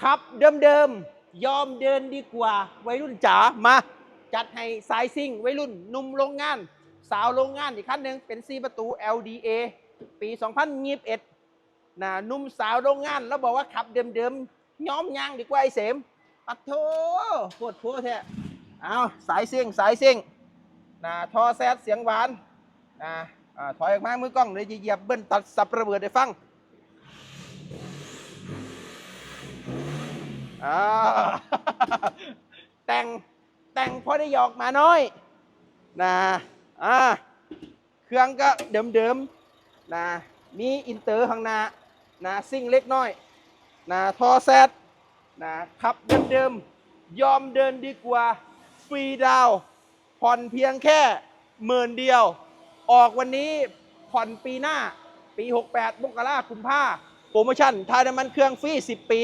ขับเดิมๆ ยอมเดินดีกว่า วัยรุ่นจ๋ามา จัดให้สายซิ่ง วัยรุ่นหนุ่มโรงงาน สาวโรงงานอีกคันหนึ่งเป็นซีประตู LDA ปี 2021นะหนุ่มสาวโรงงาน แล้วบอกว่าขับเดิมๆย้อมยางดีกว่าไอเสมปัดโถปวดพัวแท้เอาสายซิ่งสายซิ่งนะทอแซดเสียงหวานนะอ่าถอยออกมามือกล้องเลยเหยียบเบิ้ลตัดสับระเบิดได้ฟัง อ่าแต่งแต่งพอได้หยอกมาน้อยนะอ่าเครื่องก็เดิมๆนะมีอินเตอร์ข้างหน้านะซิ่งเล็กน้อยนะทอแซดนะขับเดิมๆยอมเดินดีกว่า ฟรีดาวผ่อนเพียงแค่หมื่นเดียว ออกวันนี้ผ่อนปีหน้าปี 68มกราคุมภาโปรโมชั่นทายน้ำมันเครื่องฟรี 10 ปี